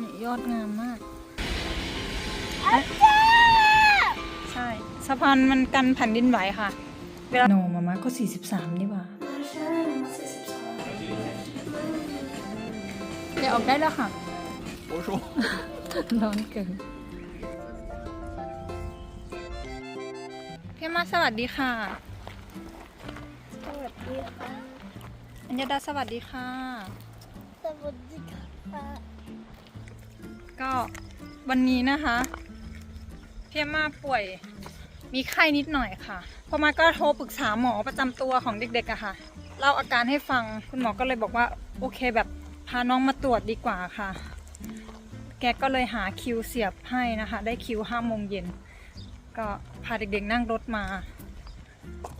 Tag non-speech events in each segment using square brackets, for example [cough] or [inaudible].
นี่ยอดงามมาก ใช่ สะพานมันกันแผ่นดินไหวค่ะ เวลาโนมามาก็ 43 นี่หว่าเดี๋ยวออกได้แล้วค่ะ我说。ร้อนเกินพี่มาสวัสดีค่ะ สวัสดีค่ะ อัญญาดาสวัสดีค่ะ สวัสดีค่ะ ก็วันนี้นะคะพี่อามาป่วยมีไข้นิดหน่อยค่ะพอมาก็โทรปรึกษาหมอประจำตัวของเด็กๆอะค่ะเล่าอาการให้ฟังคุณหมอก็เลยบอกว่าโอเคแบบพาน้องมาตรวจดีกว่าค่ะ แกก็เลยหาคิวเสียบให้นะคะ ได้คิวห้าโมงเย็นก็พาเด็กๆนั่งรถมา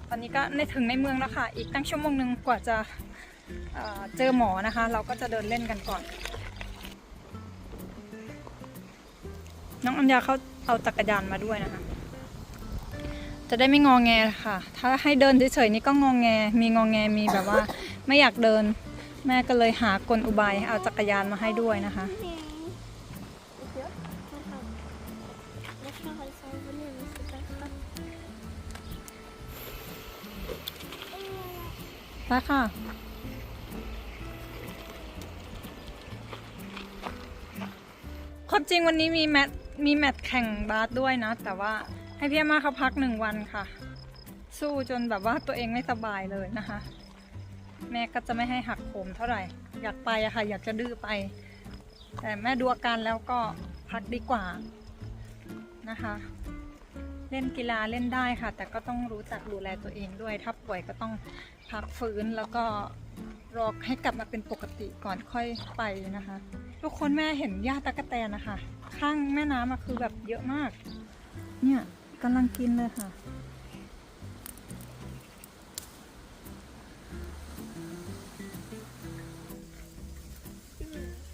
ตอนนี้ก็ในถึงในเมืองแล้วค่ะ อีกตั้งชั่วโมงหนึ่งกว่าจะเอ่อเจอหมอนะคะ เราก็จะเดินเล่นกันก่อน น้องอัญญาเขาเอาจักรยานมาด้วยนะคะ จะได้ไม่งองแงค่ะ ถ้าให้เดินเฉยๆนี่ก็งองแง มีงองแงมีแบบว่า ไม่อยากเดิน แม่ก็เลยหากลอุบายเอาจักรยานมาให้ด้วยนะคะ ไปค่ะ ความจริงวันนี้มีแมตช์ มีแมตช์แข่งบาสด้วยนะ แต่ว่าให้พี่อามาเขาพักหนึ่งวันค่ะ สู้จนแบบว่าตัวเองไม่สบายเลยนะคะ แม่ก็จะไม่ให้หักโหมเท่าไหร่ อยากไปอะค่ะ อยากจะดื้อไป แต่แม่ดูอาการแล้วก็พักดีกว่านะคะ เล่นกีฬาเล่นได้ค่ะ แต่ก็ต้องรู้จักดูแลตัวเองด้วย ถ้าป่วยก็ต้องพักฟื้นแล้วก็รอให้กลับมาเป็นปกติก่อนค่อยไปนะคะ ทุกคนแม่เห็นหญ้าตะกะแตนนะคะ ข้างแม่น้ำอะคือแบบเยอะมาก เนี่ยกำลังกินเลยค่ะ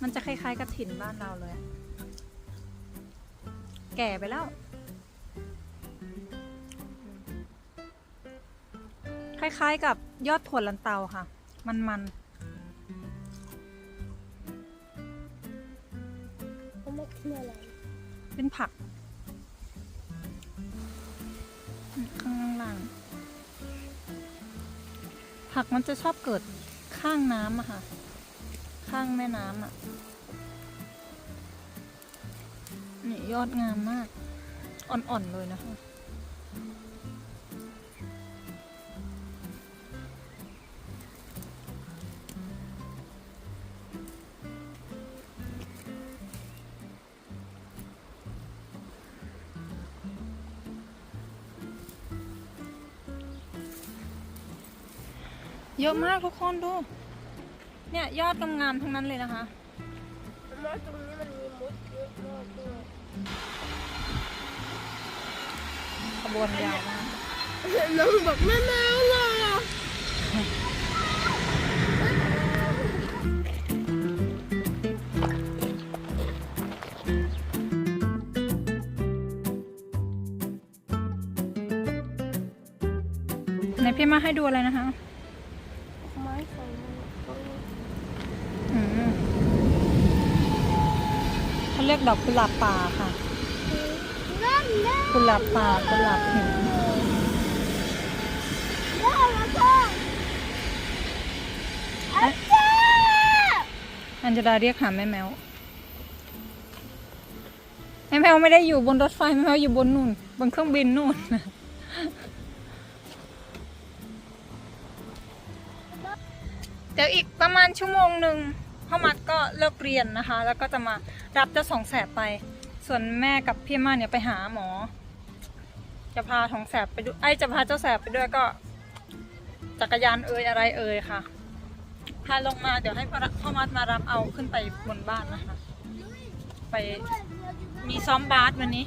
มันจะคล้ายๆกับถิ่นบ้านเราเลย แก่ไปแล้ว คล้ายๆกับยอดถั่วลันเตาค่ะ มันๆ เป็นผัก ข้างล่าง ผักมันจะชอบเกิดข้างน้ำอะค่ะ ข้างแม่น้ำอะนี่ยอดงามมาก อ่อน ๆ เลยนะคะ เยอะมากทุกคนดู เนี่ยยอดงามๆทั้งนั้นเลยนะคะมาตรงนี้มันมีมดเยอะมากด้วยขบวนยาวมากน้องบอกแม่แมวเลยอะไหนพี่มาให้ดูอะไรนะคะ ไม้ของมัน อืมเขาเรีย กดอกกุหลาบป่าค่ะกุหลาบป่ากุหลาบหินได้แล้วก็อาจารย์อันจดาเรียกหาแม่แมวแม่แมวไม่ได้อยู่บนรถไฟแม่แมวอยู่บนนู่นบนเครื่องบินนู่นเดี๋ยวอีกประมาณชั่วโมงหนึ่ง พ่อมัดก็เลิกเรียนนะคะ แล้วก็จะมารับเจ้าสองแสบไป ส่วนแม่กับพี่ม่าเนี่ยไปหาหมอ จะพาทองแสบไปดูไอจะพาเจ้าแสบไปด้วยก็ จักรยานเอ่ยอะไรเอ่ยค่ะพาลงมาเดี๋ยวให้พ่อพ่อมัดมารับเอาขึ้นไปบนบ้านนะคะ ไปมีซ้อมบาสวันนี้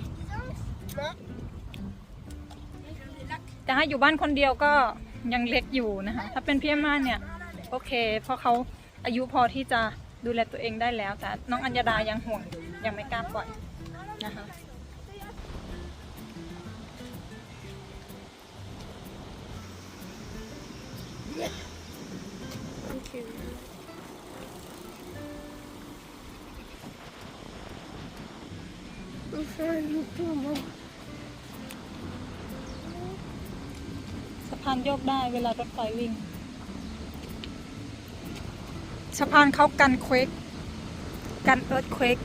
แต่ถ้าอยู่บ้านคนเดียวก็ยังเล็กอยู่นะคะ ถ้าเป็นพี่ม่าเนี่ย โอเคเพราะเขา อายุพอที่จะดูแลตัวเองได้แล้ว แต่น้องอัญญาดายังห่วงอยู่ยังไม่กล้าปล่อยนะคะสะพานโยกได้เวลารถไฟวิ่ง สะพานเขากันเควกกันเอิร์ธเควก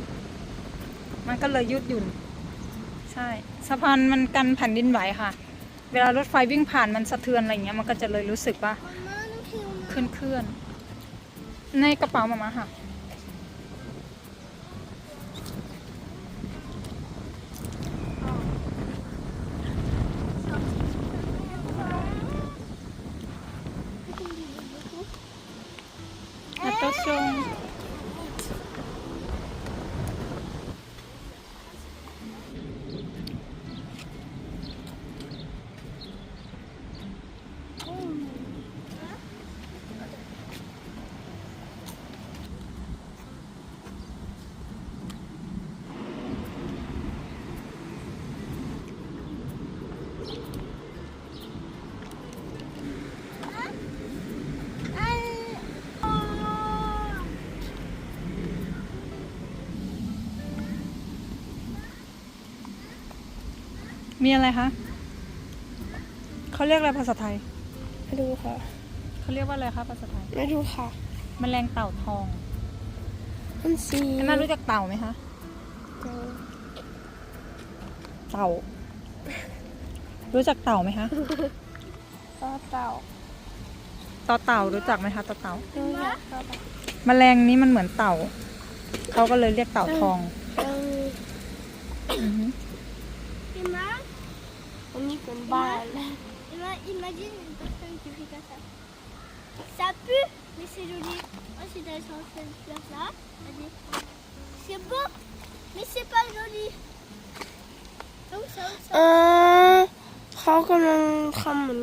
มันก็เลยยืดหยุ่น ใช่สะพานมันกันแผ่นดินไหวค่ะ เวลารถไฟวิ่งผ่านมันสะเทือนอะไรเงี้ยมันก็จะเลยรู้สึกว่าเคลื่อนเคลื่อนในกระเป๋ามามาค่ะ Attention. Oh. มีอะไรคะเขาเรียกอะไรภาษาไทยไม่รู้ค่ะ เขาเรียกว่าอะไรคะภาษาไทยไม่รู้ค่ะ แมลงเต่าทองมันสีแม่รู้จักเต่าไหมคะ เต่า รู้จักเต่าไหมคะต่อเต่าต่อเต่ารู้จักไหมคะต่อเต่า รู้จักต่อเต่าแมลงนี้มันเหมือนเต่า เขาก็เลยเรียกเต่าทอง เออ อือฮึ Emma, อันนี้เป็นบ้าน Emma, imagine une personne qui fait comme ça. Ça pue, mais c'est joli. Moi, je suis allée sur cette place-là. Elle dit, c'est beau, mais c'est pas joli. Donc ça, เอ ça. อเขากำลังทำเหมือน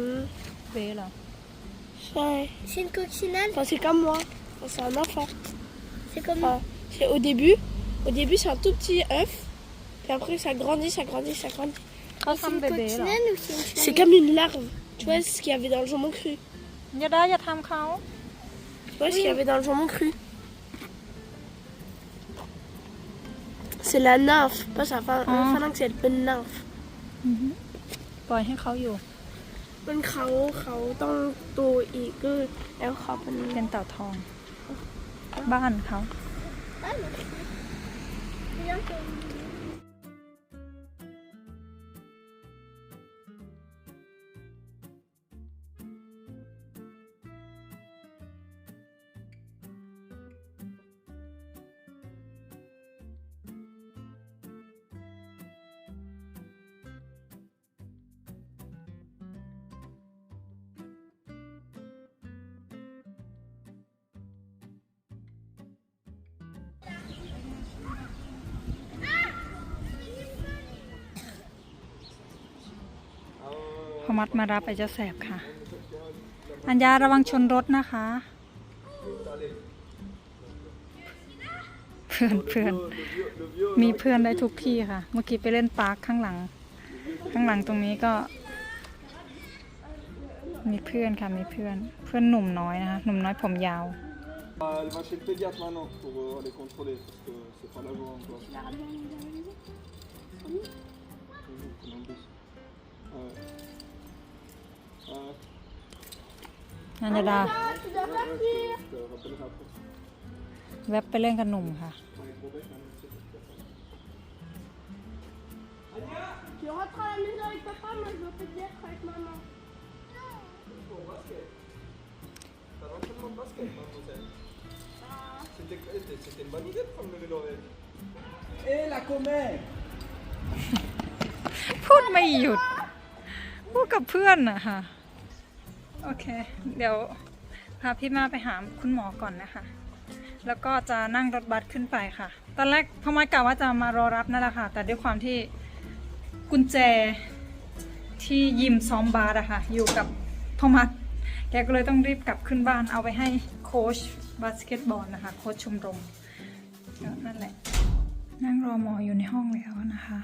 เวเหรอใช่ C'est une coccinelle. Enfin, c'est comme moi. Enfin, c'est un enfant. C'est comme Enfin, c'est au début. Au début, c'est un tout petit œuf. Puis après, ça grandit, ça grandit, ça grandit. เขา c'est ทำ une เบเบ้เหรอ coccinelle ou c'est une C'est chenille comme une larve. Tu vois ce qu'il y avait dans le jambon cru. อย่าได้อย่าทำเขา Tu vois ce qu'il y avait dans le jambon cru. C'est la nymphe. Pas ça. Enfin, Ah. enfin, que c'est une nymphe. อือฮึปล่อยให้เขาอยู่ มันเขาเขาต้องโตอีกก็แล้วเขาเป็น เป็นเต่าทอง บ้านเขา มัดมารับไอ้เจ้าแสบค่ะ อัญญาระวังชนรถนะคะ เพื่อนเพื่อนมีเพื่อนได้ทุกที่ค่ะ เมื่อกี้ไปเล่นปาร์คข้างหลัง ข้างหลังตรงนี้ก็ มีเพื่อนค่ะมีเพื่อน เพื่อนหนุ่มน้อยนะคะ หนุ่มน้อยผมยาว Elle va chez le pédiatre maintenant pour les contrôler parce que c'est pas la joie encore. Mhm, comme un bus. Ouais. Ouais. นันยดา Je te rappellerai après. แวบไปเล่นกับหนุ่มค่ะ Avec Robert, quand même, c'est tout à fait. Tu rentres à la maison avec papa, moi je veux peut-être avec maman. T'as l'entraînement de basket, mademoiselle. C'était c'était une bonne idée de prendre le vélo avec. Et la commère พูดไม่หยุด พูดกับเพื่อนนะคะ โอเค เดี๋ยวพาพี่มาไปหาคุณหมอก่อนนะคะ แล้วก็จะนั่งรถบัสขึ้นไปค่ะ ตอนแรกพ่อมัดกะว่าจะมารอรับนั่นแหละค่ะ แต่ด้วยความที่กุญแจที่ยิมซ้อมบาสอะค่ะ อยู่กับพ่อมัด แกก็เลยต้องรีบกลับขึ้นบ้านเอาไปให้โค้ชบาสเกตบอลนะคะ โค้ชชมรมนั่นแหละ นั่งรอหมออยู่ในห้องแล้วนะคะ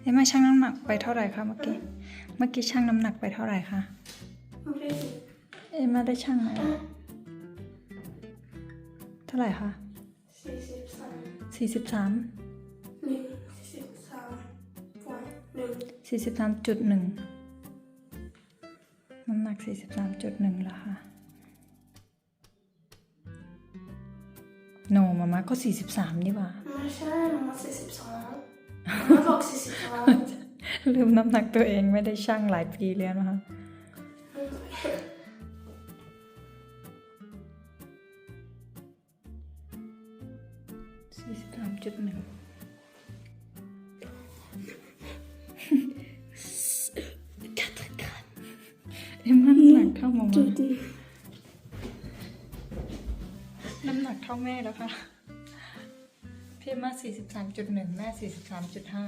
เอ๊ะมาชั่งน้ำหนักไปเท่าไหร่คะเมื่อกี้ เมื่อกี้ชั่งน้ำหนักไปเท่าไหร่คะ เอ๊ะมาได้ชั่งไหมเท่าไหร่คะ C'est c'est ça. สี่สิบสาม Mais c'est ça. สี่สิบสามจุดหนึ่งน้ำหนักสี่สิบสามจุดหนึ่งแล้วค่ะโนมาม่าก็สี่สิบสามนี่หว่าไม่ใช่มาสี่สิบสองมาบอกสี่สิบสองลืมน้ำหนักตัวเองไม่ได้ชั่งหลายปีแล้วนะคะ แม่แล้วค่ะ พี่มาสี่ามจุดหนึ่งแม่สี่สิบสามจุดห้า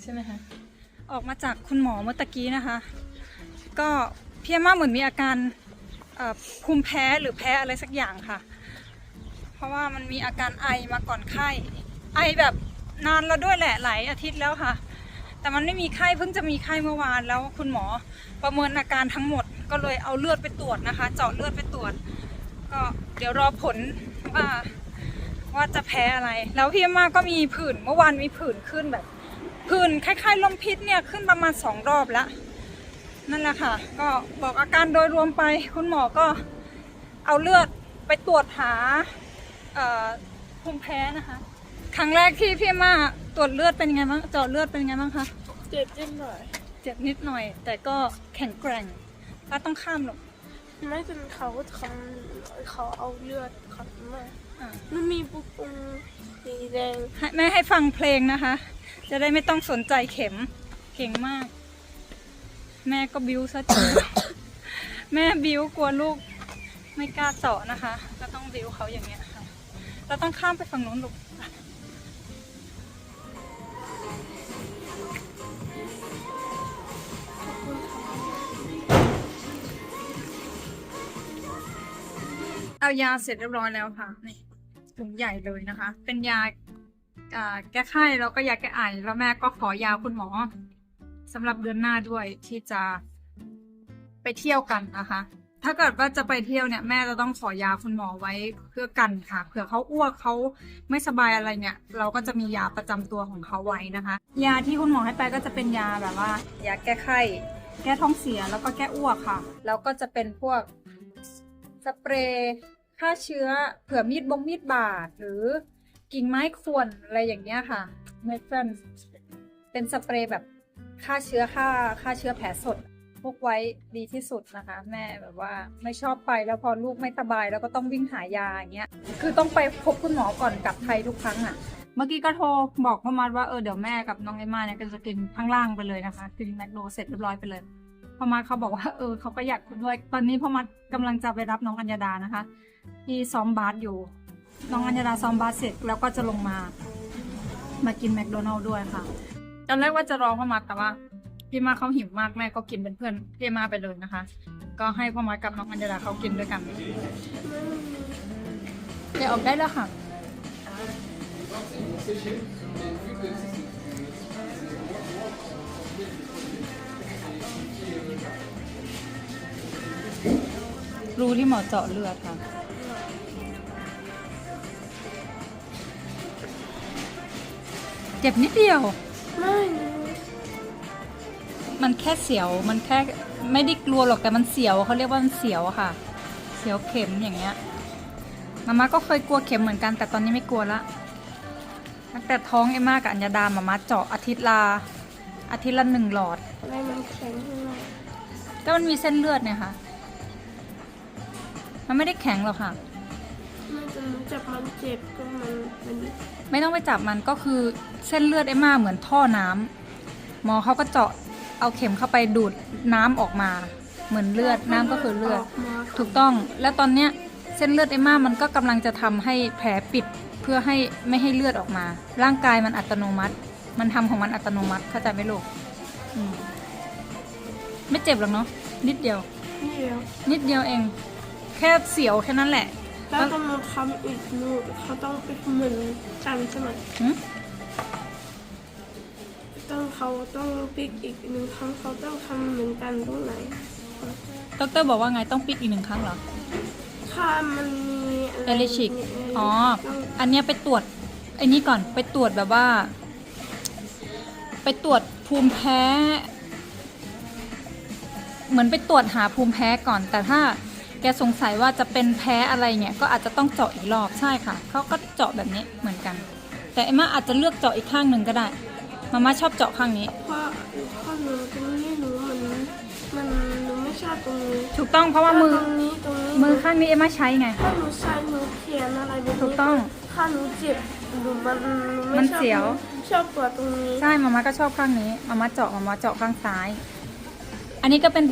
ใช่ไหมคะ ออกมาจากคุณหมอเมื่อตะกี้นะคะ ก็พี่ม่าเหมือนมีอาการภูมิแพ้หรือแพ้อะไรสักอย่างค่ะ เพราะว่ามันมีอาการไอมาก่อนไข้ ไอแบบนานแล้วด้วยแหละหลายอาทิตย์แล้วค่ะ แต่มันไม่มีไข้เพิ่งจะมีไข้เมื่อวานแล้วคุณหมอประเมินอาการทั้งหมดก็เลยเอาเลือดไปตรวจนะคะ เจาะเลือดไปตรวจ ก็เดี๋ยวรอผลว่าว่าจะแพ้อะไร แล้วพี่อาม่าก็มีผื่นเมื่อวานมีผื่นขึ้นแบบ ผื่นคล้ายๆลมพิษเนี่ยขึ้นประมาณสองรอบแล้วนั่นแหละค่ะ ก็บอกอาการโดยรวมไปคุณหมอก็เอาเลือดไปตรวจหาเอ่อภูมิแพ้นะคะ ครั้งแรกที่พี่อาม่าตรวจเลือดเป็นยังไงบ้างเจาะเลือดเป็นยังไงบ้างคะเจ็บนิดหน่อย เจ็บนิดหน่อย แต่ก็แข็งแกร่งป้าต้องข้ามหรอก ไม่เป็นเขาทำเขาเอาเลือดเขามาอะมันมีปุกปุงสีแดงให้แม่ให้ฟังเพลงนะคะ จะได้ไม่ต้องสนใจเข็มเก่งมาก แม่ก็บิ้วซะจนแม่บิ้วกลัวลูกไม่กล้าเจาะนะคะ ก็ต้องบิ้วเขาอย่างเงี้ยค่ะเราต้องข้ามไปฝั่งนู้นลูก เอายาเสร็จเรียบร้อยแล้วค่ะนี่ถุงใหญ่เลยนะคะ เป็นยาแก้ไข้แล้วก็ยาแก้ไอแล้วแม่ก็ขอยาคุณหมอสำหรับเดือนหน้าด้วยที่จะไปเที่ยวกันนะคะ ถ้าเกิดว่าจะไปเที่ยวเนี่ยแม่จะต้องขอยาคุณหมอไว้เพื่อกันค่ะเผื่อเขาอ้วกเขาไม่สบายอะไรเนี่ย เราก็จะมียาประจำตัวของเขาไว้นะคะ ยาที่คุณหมอให้ไปก็จะเป็นยาแบบว่า ยาแก้ไข้ แก้ท้องเสียแล้วก็แก้อ้วกค่ะ แล้วก็จะเป็นพวก สเปรย์ฆ่าเชื้อเผื่อมีดบงมีดบาดหรือกิ่งไม้ควรอะไรอย่างเงี้ยค่ะเมดเฟนเป็นสเปรย์แบบฆ่าเชื้อฆ่าฆ่าเชื้อแผลสดพกไว้ดีที่สุดนะคะ แม่แบบว่าไม่ชอบไปแล้วพอลูกไม่สบายแล้วก็ต้องวิ่งหายาอย่างเงี้ยคือต้องไปพบคุณหมอก่อนกลับไทยทุกครั้งอะ เมื่อกี้ก็โทรบอกพ่อมัดว่าเออเดี๋ยวแม่กับน้องเอมมาเนี่ยก็จะกินข้างล่างไปเลยนะคะกินแมคโดเสร็จเรียบร้อยไปเลย พ่อมัดเขาบอกว่าเออเขาก็อยากคุด้วย ตอนนี้พ่อมัดกำลังจะไปรับน้องอัญญาดานะคะ ที่ซ้อมบาสอยู่ น้องอัญญาดาซ้อมบาสเสร็จแล้วก็จะลงมา มากินแมคโดนัลล์ด้วยค่ะตอนแรกว่าจะรอพ่อมัดแต่ว่าพี่มาเขาหิวมากแม่ก็กินเป็นเพื่อนพี่มาไปเลยนะคะ ก็ให้พ่อมัดกับน้องอัญญาดาเขากินด้วยกันเดี๋ยวออกได้แล้วค่ะ รูที่หมอเจาะเลือดค่ะ เจ็บนิดเดียว ไม่นะมันแค่เสียว มันแค่ไม่ได้กลัวหรอกแต่มันเสียวเขาเรียกว่ามันเสียวอะค่ะ เสียวเข็มอย่างเงี้ยมาม่าก็เคยกลัวเข็มเหมือนกัน แต่ตอนนี้ไม่กลัวละตั้งแต่ท้องเอมมากับอัญญาดามาม่าเจาะอาทิตย์ละอาทิตย์ละหนึ่งหลอดอะไรมันแข็งข้างในก็มันมีเส้นเลือดเนี่ยค่ะ มันไม่ได้แข็งหรอกค่ะมันจะมันจับมันเจ็บก็มันมันไม่ต้องไปจับมันก็คือเส้นเลือดเอมมาเหมือนท่อน้ำหมอเขาก็เจาะเอาเข็มเข้าไปดูดน้ำออกมา เหมือนเลือดน้ำก็คือเลือดกมาถูกต้องแล้วตอนเนี้ยเส้นเลือดเอมมามันก็กำลังจะทำให้แผลปิดเพื่อให้ไม่ให้เลือดออกมา ร่างกายมันอัตโนมัติ มันทำของมันอัตโนมัติเข้าใจไหมลูกอืมไม่เจ็บหรอกเนาะนิดเดียว นี่เดียวนิดเดียวเอง แค่เสียวแค่นั้นแหละ แล้วกำลังทำอีกลูกเขาต้องไปเหมือนกันใช่ไหมหึต้องเขาต้องปิกอีกหนึ่งครั้งเขาต้องทำเหมือนกันตรงไหนดรบอกว่าไงต้องปิดอีกหนึ่งครั้งเหรอถ้ามันมีอะไรเอลิชิกมีะไรอ๋อต้องอันเนี้ยไปตรวจไอ้นี่ก่อนไปตรวจแบบว่า ไปตรวจภูมิแพ้ เหมือนไปตรวจหาภูมิแพ้ก่อน แต่ถ้า แกสงสัยว่าจะเป็นแพ้อะไรเนี่ยก็อาจจะต้องเจาะอีกรอบใช่ค่ะเขาก็เจาะแบบนี้เหมือนกัน แต่เอ็มม่าอาจจะเลือกเจาะอีกข้างหนึ่งก็ได้มาม่าชอบเจาะข้างนี้ เพราะเพราะหนูตรงนี้หนูมันมันหนูไม่ชอบตรงนี้ถูกต้องเพราะว่ามือตรงนี้ตรงนี้มือข้างนี้เอ็มม่าใช้ไง ถ้าหนูใช้หนูเขียนอะไรแบบนี้ถูกต้อง ถ้าหนูเจ็บหนูมันหนูมัไม่นชอบเสียว ชอบปวดตรงนี้ใช่มาม่าก็ชอบข้างนี้มาม่าเจาะมาม่าเจาะข้างซ้าย อันนี้ก็เป็น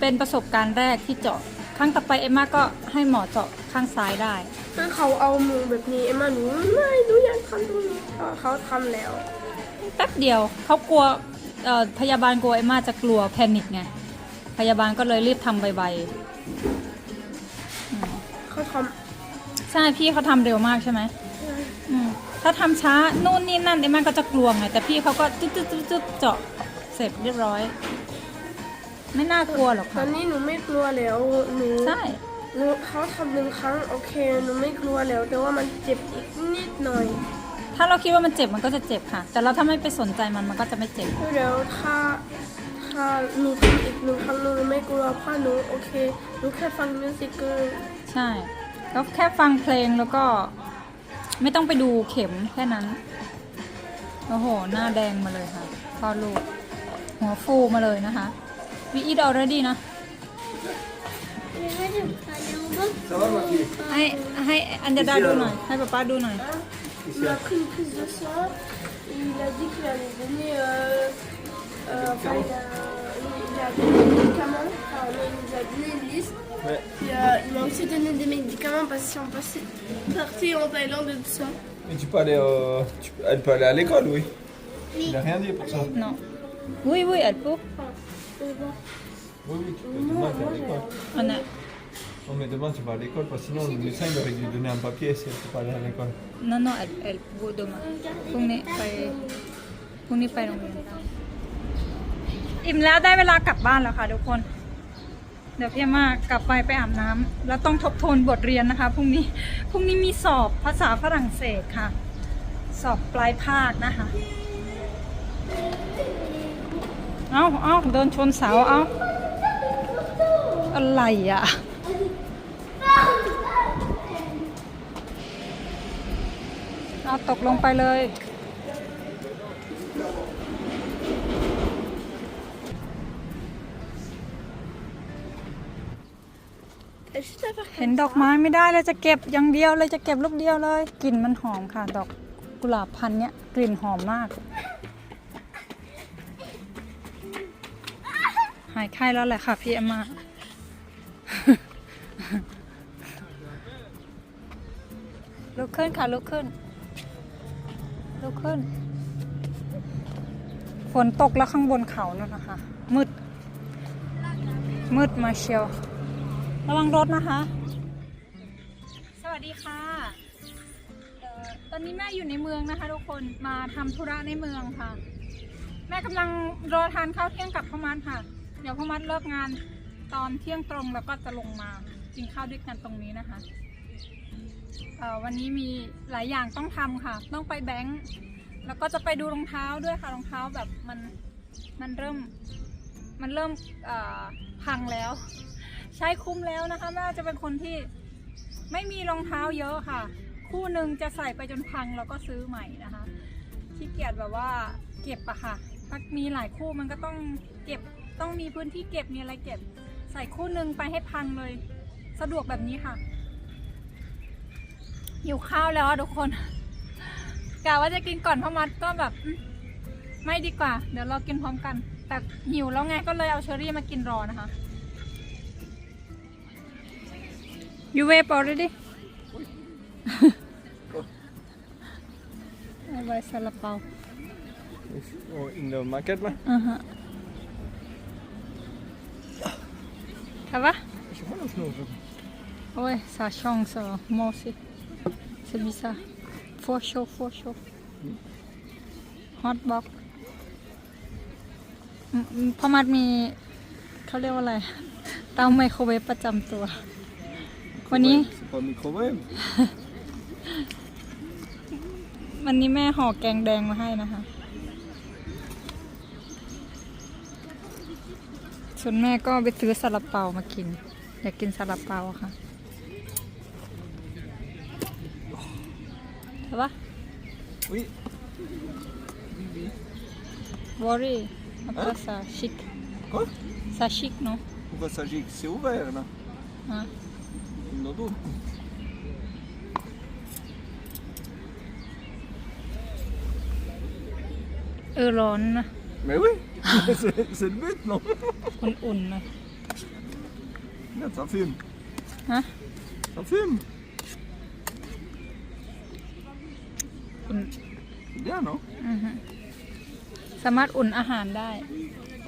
เป็นประสบการณ์แรกที่เจาะ ครั้งต่อไปเอ็มม่าก็ให้หมอเจาะข้างซ้ายได้คือเขาเอามือแบบนี้เอ็มมาหนูไม่หนูอยากทำตรงนี้แต่เขาทำแล้ว แป๊บเดียวเขากลัวเอ่อพยาบาลกลัวเอ็มม่าจะกลัวแพนิคไงพยาบาลก็เลยรีบทำไวๆอืมเขาทใช่พี่เขาทำเร็วมากใช่ไหมอืมถ้าทำช้านู่นนี่นั่นเอ็มม่าก็จะกลัวไงแต่พี่เขาก็จึ๊บจึ๊บจึ๊บจึ๊บเจาะเสร็จเรียบร้อย ไม่น่ากลัวหรอกำตอค่ะ นนี้หนูไม่กลัวแล้วหนูใช่ หนูเขาทำหนึ่งครั้งโอเคหนูไม่กลัวแล้ว แต่ว่ามันเจ็บอีกนิดหน่อยถ้าเราคิดว่ามันเจ็บมันก็จะเจ็บค่ะ แต่เราถ้าไม่ไปสนใจมันมันก็จะไม่เจ็บแล้วถ้าถ้าหนูทำอีกหนึ่งครั้งหนูไม่กลัวเพราะหนูโอเคหนูแค่ฟังมิวสิกเกอร์ใช่ ก็แค่ฟังเพลงแล้วก็ ไม่ต้องไปดูเข็มแค่นั้น โอ้โห หน้าแดงมาเลยค่ะพ่อลูกหัวฟูมาเลยนะคะ we eat already นะ Mais vas-y, allez, on va. Ça va ma fille ให้ให้อันเดดาดูหน่อย ให้ป๊าป้าดูหน่อย Il a pris une prise de sang et il a dit qu'il allait donner euh, euh, enfin, il, a, il a donné des médicaments enfin non, il nous a donné une liste Ouais. et euh, il m'a aussi donné des médicaments parce qu'ils sont passés partis en Thaïlande et tout ça Mais tu peux aller, euh, tu peux- elle peut aller à l'école, oui. Il a rien dit pour ça. non oui oui elle peut Et bon, Oui, oui, tu peux. Demain, tu es à l'école. อันนั้น Non, mais demain, tu vas à l'école parce que sinon, le médecin, il aurait dû lui donner un papier si elle peut pas aller à l'école. non non elle elle peut demain พรุ่งนี้ไปพรุ่งนี้ไปโรงเรียนอิ่มแล้วได้เวลากลับบ้านแล้วค่ะทุกคน เดี๋ยวพี่อามากลับไปไปอาบน้ำแล้วต้องทบทวนบทเรียนนะคะพรุ่งนี้พรุ่งนี้มีสอบภาษาฝรั่งเศสค่ะ สอบปลายภาคนะคะ เอาเอาเดินชนเสาเอาอะไรอะเอาตกลงไปเลยเห็นดอกไม้ไม่ได้เลยจะเก็บอย่างเดียวเลยจะเก็บลูกเดียวเลย กลิ่นมันหอมค่ะ ดอกกุหลาบพันธุ์เนี้ยกลิ่นหอมมาก หายไข้แล้วแหละค่ะพี่เอ็มมาลุกขึ้นค่ะลุกขึ้น ลุกขึ้น ฝนตกแล้วข้างบนเขานั่นนะคะ มืด มืดมาเชียว ระวังรถนะคะ สวัสดีค่ะตอนนี้แม่อยู่ในเมืองนะคะ ทุกคนมาทำธุระในเมืองค่ะ แม่กำลังรอทานข้าวเที่ยงกับพ่อมัดค่ะ ดี๋ยวพ่อมัดเลิกงานตอนเที่ยงตรงแล้วก็จะลงมากินข้าวด้วยกันตรงนี้นะคะเออวันนี้มีหลายอย่างต้องทำค่ะ ต้องไปแบงค์แล้วก็จะไปดูรองเท้าด้วยค่ะรองเท้าแบบมันมันเริ่มมันเริ่มพังแล้ว ใช้คุ้มแล้วนะคะแม่จะเป็นคนที่ไม่มีรองเท้าเยอะค่ะ คู่หนึ่งจะใส่ไปจนพังแล้วก็ซื้อใหม่นะคะขี้เกียจแบบว่าเก็บอะค่ะถ้ามีหลายคู่มันก็ต้องเก็บ ต้องมีพื้นที่เก็บมีอะไรเก็บ ใส่คู่หนึ่งไปให้พังเลย สะดวกแบบนี้ค่ะหิวข้าวแล้วอะทุกคนกะว่าจะกินก่อนพ่อมัดก็แบบอืมไม่ดีกว่า เดี๋ยวเรากินพร้อมกัน แต่หิวแล้วไงก็เลยเอาเชอรี่มากินรอนะคะ You vape already? I buy salapao. Oh, in the market, là Uh-huh. Va? Je sais pas, non, sinon, je- Ouais, ça change ça. Moi aussi. C'est bizarre. For sure, for sure. Hot box อืมอืมพ่อมัดมีเขาเรียกว่าอะไร เตาไมโครเวฟประจำตัว วันนี้ C'est pas microwave. วันนี้แม่ห่อแกงแดงมาให้นะคะ ส่วนแม่ก็ไปซื้อซาลาเปามากิน อยากกินซาลาเปาอะค่ะใช่ปะ Oui. worry après ça chic Quoi ça chic non Pourquoi ça gicle C'est ouvert là. Hein. Non, non. เออร้อนนะ Mais oui, c'est c'est le but, non อุ่นๆนะ Regarde, ça fume. Hein Ça fume. อุ่น C'est bien, non อือฮึสามารถอุ่นอาหารได้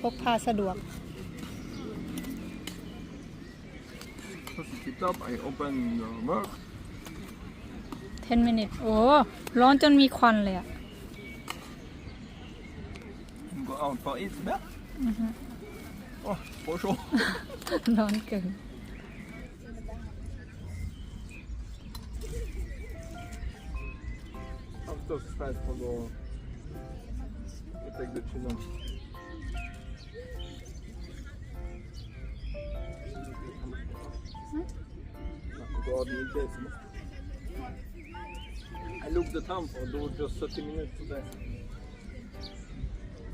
พกพาสะดวก Ça c'est tip top. Allez, open the mug. 10 minutes โอ้ ร้อนจนมีควันเลยอะ On go out for it, c'est bien Oh, trop chaud. ร้อนเกิน I'm so stressed for the. I take the chin on. Go out and eat this. I look the time for do just 30 minutes today.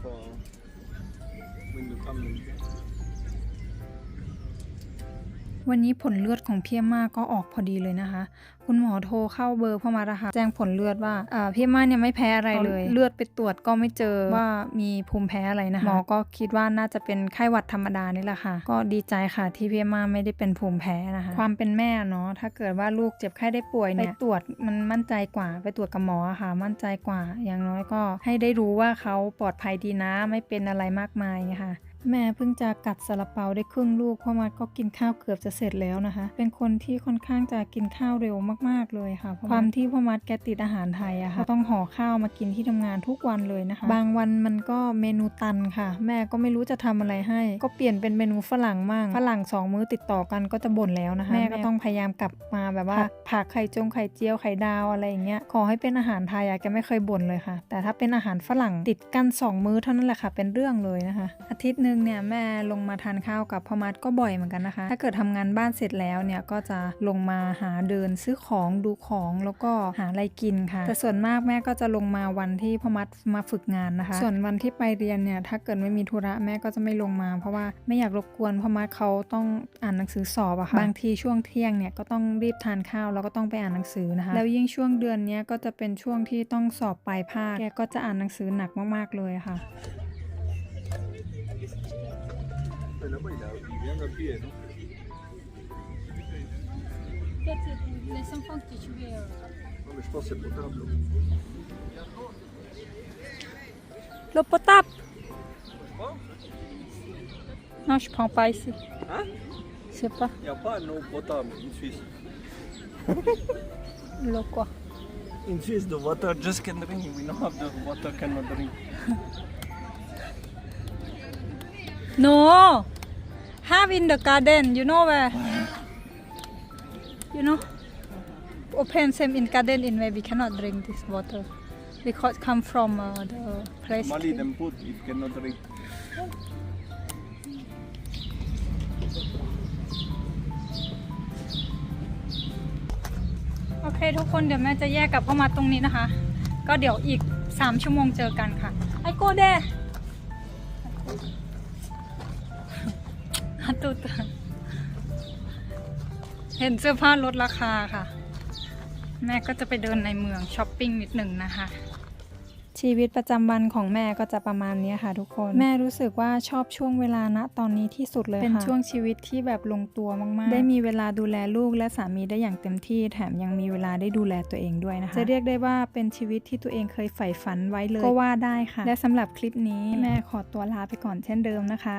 For when you come in. วันนี้ผลเลือดของพี่เอ็มมาก็ออกพอดีเลยนะคะ คุณหมอโทรเข้าเบอร์พ่อมานะคะแจ้งผลเลือดว่าอ่าพี่เอ็มมาเนี่ยไม่แพ้อะไรเลย เลือดไปตรวจก็ไม่เจอว่ามีภูมิแพ้อะไรนะคะหมอก็คิดว่าน่าจะเป็นไข้หวัดธรรมดานี่แหละค่ะ ก็ดีใจค่ะที่พี่เอ็มมาไม่ได้เป็นภูมิแพ้นะคะ ความเป็นแม่เนาะถ้าเกิดว่าลูกเจ็บไข้ได้ป่วยเนี่ยไปตรวจมันมั่นใจกว่าไปตรวจกับหมออะค่ะ มั่นใจกว่า อย่างน้อยก็ให้ได้รู้ว่าเขาปลอดภัยดีนะไม่เป็นอะไรมากมายไงค่ะ แม่เพิ่งจะกัดซาลาเปาได้ครึ่งลูกเพราะมัดก็กินข้าวเกือบจะเสร็จแล้วนะคะ เป็นคนที่ค่อนข้างจะกินข้าวเร็วมากๆเลยค่ะเพราะความที่พ่อมัดแกติดอาหารไทยอะค่ะก็ต้องห่อข้าวมากินที่ทำงานทุกวันเลยนะคะ บางวันมันก็เมนูตันค่ะ แม่ก็ไม่รู้จะทำอะไรให้ ก็เปลี่ยนเป็นเมนูฝรั่งมั่งฝรั่งสองมื้อติดต่อกันก็จะบ่นแล้วนะคะ แม่ก็ต้องพยายามกลับมาแบบว่าผักไข่จงไข่เจียวไข่ดาวอะไรอย่างเงี้ยขอให้เป็นอาหารไทยอะแกไม่เคยบ่นเลยค่ะ แต่ถ้าเป็นอาหารฝรั่งติดกันสองมื้อเท่านั้นแหละค่ะ เป็นเรื่องเลยนะคะ อาทิตย์หนึ่งเนี่ยแม่ลงมาทานข้าวกับพ่อมัดก็บ่อยเหมือนกันนะคะ ถ้าเกิดทำงานบ้านเสร็จแล้วเนี่ยก็จะลงมาหาเดินซื้อของดูของแล้วก็หาอะไรกินค่ะ แต่ส่วนมากแม่ก็จะลงมาวันที่พ่อมัดมาฝึกงานนะคะ ส่วนวันที่ไปเรียนเนี่ยถ้าเกิดไม่มีธุระแม่ก็จะไม่ลงมา เพราะว่าไม่อยากรบกวนพ่อมัดเขาต้องอ่านหนังสือสอบอะค่ะบางทีช่วงเที่ยงเนี่ยก็ต้องรีบทานข้าวแล้วก็ต้องไปอ่านหนังสือนะคะ แล้วยิ่งช่วงเดือนนี้ก็จะเป็นช่วงที่ต้องสอบปลายภาคแกก็จะอ่านหนังสือหนักมากๆเลยค่ะ Mais là-bas, il, a, il vient d'appuyer, non les enfants qui jouaient Non, mais je pense que c'est potable. L'eau potable. Non, je prends pas ici. Hein? Je sais pas. Il n'y a pas d'eau potable en Suisse. [laughs] L'eau quoi? In Suisse, the water just can drink. We don't have the water cannot drink. [laughs] No! Have in the garden, you know where? You know? Open same in garden in where we cannot drink this water. Because come from uh, the place. Mali them put if cannot drink. โอเคทุกคนเดี๋ยวแม่จะแยกกลับเข้ามาตรงนี้นะคะ ก็เดี๋ยวอีก 3 ชั่วโมงเจอกันค่ะไอโกเดฮัตตุตเห็นเสื้อผ้าลดราคาค่ะ แม่ก็จะไปเดินในเมืองช้อปปิ้งนิดหนึ่งนะคะชีวิตประจำวันของแม่ก็จะประมาณนี้ค่ะทุกคน แม่รู้สึกว่าชอบช่วงเวลาณตอนนี้ที่สุดเลยค่ะ เป็นช่วงชีวิตที่แบบลงตัวมากๆ ได้มีเวลาดูแลลูกและสามีได้อย่างเต็มที่ แถมยังมีเวลาได้ดูแลตัวเองด้วยนะคะ จะเรียกได้ว่าเป็นชีวิตที่ตัวเองเคยใฝ่ฝันไว้เลยก็ว่าได้ค่ะ และสำหรับคลิปนี้แม่ขอตัวลาไปก่อนเช่นเดิมนะคะ